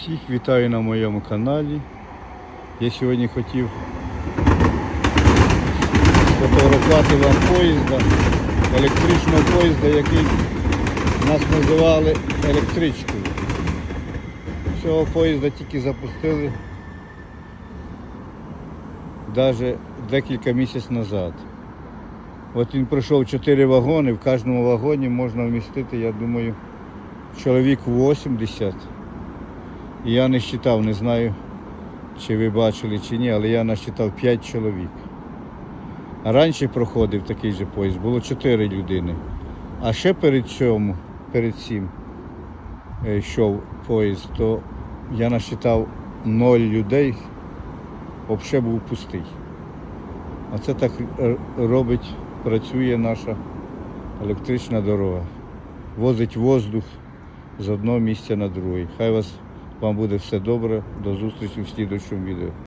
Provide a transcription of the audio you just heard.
Всіх вітаю на моєму каналі. Я сьогодні хотів сфотографувати вам поїзда, електричного поїзда, який нас називали електричкою. Цього поїзда тільки запустили навіть декілька місяців назад. От він пройшов 4 вагони, в кожному вагоні можна вмістити, я думаю, чоловік 80. Я не вважав, не знаю, чи ви бачили чи ні, але я насчитав 5 чоловік. Раніше проходив такий же поїзд, було 4 людини. А ще перед цьому, перед цим е, йшов поїзд, то я насчитав 0 людей, взагалі був пустий. А це так робить, працює наша електрична дорога. Возить воздух з одного місця на друге. Хай вас вам буде все добре. До зустрічі в слідчому відео.